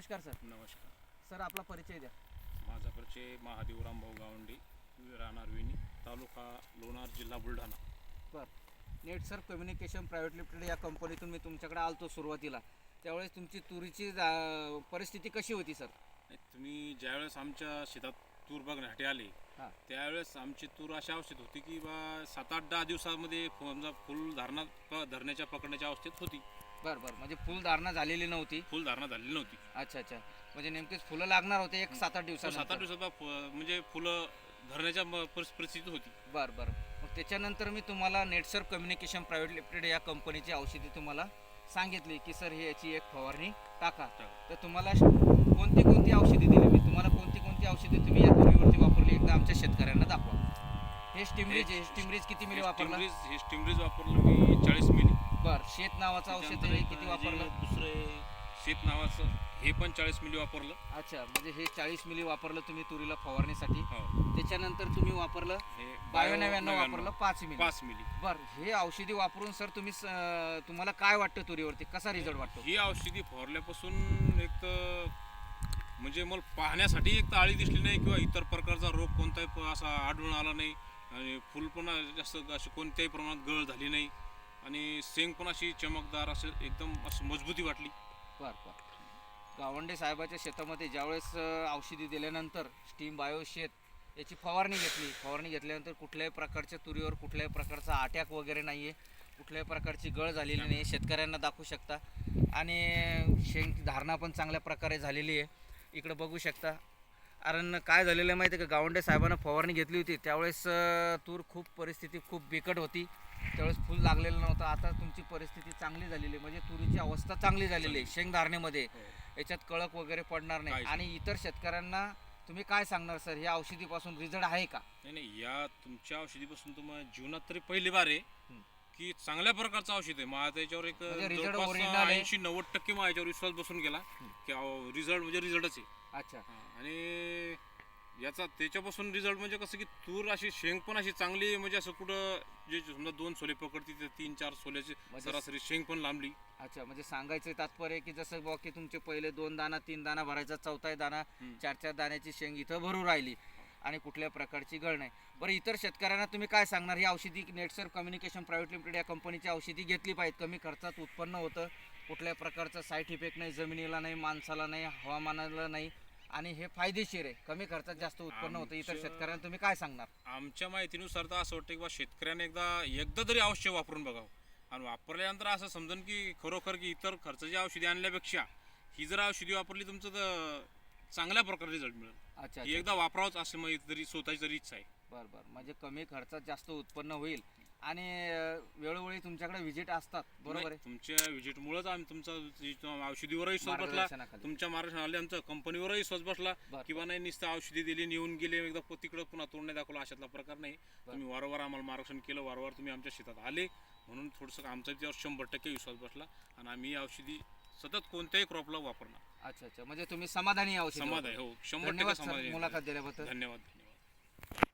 नमस्कार सर. नमस्कार. सर आपला परिचय द्या. माझा परिचय महादेव रामभाऊ गावंडे राहणार विनी तालुका लोणार जिल्हा बुलढाणा. बर. Net sir communication private limited या कंपनीतून मी तुमच्याकडे आलतो सुरुवातीला. त्यावेळेस तुमची तुरीची जा- परिस्थिती कशी होती सर? आणि तुम्ही ज्यावेळेस आमच्या शेतात तूर बघण्यासाठी आले. हां. त्यावेळेस आमची तूर अशा अवस्थेत होती की बा सात आठ दहा दिवसामध्ये समजा फुल धारणा प- धरण्याच्या पकडण्याच्या अवस्थेत होती. बरं बरं. म्हणजे फुलधारणा झालेली नव्हती? फुल धारणा झालेली नव्हती. अच्छा अच्छा. म्हणजे नेमकेच फुलं लागणार होते एक सात आठ तर सात आठ दिवसात दिवसात बा फु- म्हणजे फुलं धरण्याच्या म- परिस- परिस्थिती होती. बरं बरं. मग त्याच्यानंतर मी तुम्हाला नेटसर कम्युनिकेशन प्रायव्हेट लिमिटेड या कंपनीची औषधी तुम्हाला सांगितली की सर ही याची एक फवारणी टाका. तर तुम्हाला श- कोणती कोणती औषधी दिली? मी तुम्हाला औषधी तुम्ही या तुरीवरती वापरली एकदा आमच्या शेतकऱ्यांना दाखवा. हे स्टिमरीज आहे. स्टिमरीज किती मिली हे वापरला? स्टिमरीज हे स्टिमरीज वापरलं मी चाळीस मिली. बर शेत नावाचं औषध एक किती वापरलं? दुसरे शेत नावाचं हे पण चाळीस मिली वापरलं. अच्छा म्हणजे हे चाळीस मिली वापरलं तुम्ही तुरीला फवारणीसाठी. हो. त्याच्यानंतर तुम्ही वापरलं हे बायो नव्याण्णव. वापरलं पाच मिली. पाच मिली. बर हे औषधी वापरून सर तुम्ही स- तुम्हाला काय वाटतं तुरीवरती? कसा रिझल्ट वाटतो? ही औषधी फवारल्यापासून एक तर म्हणजे मला पाहण्यासाठी एक तर आळी दिसली नाही किंवा इतर प्रकारचा रोग कोणताही प- असा आढळून आला नाही. आणि फुल पण जास्त अशी कोणत्याही प्रमाणात गळ झाली नाही. आणि शेंग पण अशी चमकदार असं एकदम असं मजबूती वाटली. बर बर गावंडे साहेबाच्या शेतामध्ये ज्यावेळेस औषधी दिल्यानंतर स्टीम बायो शेत याची फवारणी घेतली. फवारणी घेतल्यानंतर कुठल्याही प्रकारच्या तुरीवर कुठल्याही प्रकारचा अटॅक वगैरे नाही आहे कुठल्याही प्रकारची गळ झालेली नाही शेतकऱ्यांना दाखवू शकता. आणि शेंग धारणा पण चांगल्या प्रकारे झालेली आहे. इकडं बघू शकता. कारण काय झालेलं आहे माहिती आहे का? गावंडे साहेबांना फवारणी घेतली होती. त्यावेळेस तूर खूप परिस्थिती खूप बिकट होती. त्यावेळेस फुल लागलेलं नव्हतं. आता तुमची परिस्थिती चांगली झालेली आहे. म्हणजे तुरीची अवस्था चांगली झालेली आहे शेंग धारणेमध्ये. याच्यात कळक वगैरे पडणार नाही. आणि इतर शेतकऱ्यांना तुम्ही काय सांगणार सर? या औषधीपासून रिझल्ट आहे का? नाही नाही. या तुमच्या औषधीपासून तुम्हाला जीवनात तरी पहिली बार आहे. हं. की चांगल्या प्रकारचं औषध आहे. मग त्याच्यावर एक म्हणजे result original आहे. ऐंशी नव्वद टक्के मग याच्यावर विश्वास बसून गेला की रिझल्ट म्हणजे रिझल्टच आहे. अच्छा. आणि याचा त्याच्यापासून रिझल्ट म्हणजे कसं की तूर अशी शेंग पण अशी चांगली म्हणजे असं कुठं जे समजा दोन सोले पकडते ते तीन चार सोल्याची म्हणजे- सरासरी शेंग पण लांबली. अच्छा म्हणजे सांगायचं तात्पर्य की जसं बुवा की तुमचे पहिले दोन दाना तीन दाना भरायचा चौथा दाना. चार चार दाण्याची शेंग इथं भरू राहिली. आणि कुठल्या प्रकारची गळ नाही. बरं इतर शेतकऱ्यांना तुम्ही काय सांगणार? ही औषधी नेटसर कम्युनिकेशन प्रायव्हेट लिमिटेड या कंपनीची औषधी घेतली पाहिजे कमी खर्चात उत्पन्न होतं. कुठल्या प्रकारचा साईड इफेक्ट नाही जमिनीला नाही माणसाला नाही हवामानाला नाही आणि हे फायदेशीर आहे. कमी खर्चात जास्त उत्पन्न होतं. इतर शेतकऱ्यांना तुम्ही काय सांगणार? आमच्या माहितीनुसार तर असं वाटतं की बा शेतकऱ्याने एकदा एकदा तरी अवश्य वापरून बघावं. आणि वापरल्यानंतर असं समजून की खरोखर की इतर खर्चाची औषधी आणल्यापेक्षा ही जर औषधी वापरली तुमचं तर चांगल्या प्रकारे रिझल्ट मिळेल. अच्छा अच्छा एकदा वापरावंच असं माझी तरी स्वतःची तरी इच्छा आहे. बरं बरं. म्हणजे कमी खर्चात जास्त उत्पन्न होईल. आणि अं, वेळोवेळी तुमच्याकडे व्हिजिट असतात. बरोबर नाही, आहे? तुमच्या व्हिजिटमुळेच आम्ही तुमचा जी- औषधीवरही विश्वास बसला. मार्गदर्शनाखाली. तुमच्या मार्गदर्शन आले आमच्या कंपनीवरही विश्वास बसला. बरं. किंवा नाही नुसतं औषधी दिली नेऊन गेले एकदा प- तिकडं पुन्हा तोंड नाही दाखवलं अशातला प्रकार नाही. तुम्ही वारंवार आम्हाला मार्गदर्शन केलं वारंवार तुम्ही आमच्या शेतात आले. म्हणून थोडंसं आमचा त्यावर शंभर टक्के विश्वास बसला. आणि आम्ही ही औषधी सतत कोणत्याही क्रॉपला वापरणार. अच्छा अच्छा. म्हणजे तुम्ही समाधानी आहे औषधी समाधान हो. शंभर धन्यवाद टक्के सर समाधान मुलाखत दिल्याबद्दल. धन्यवाद धन्यवाद.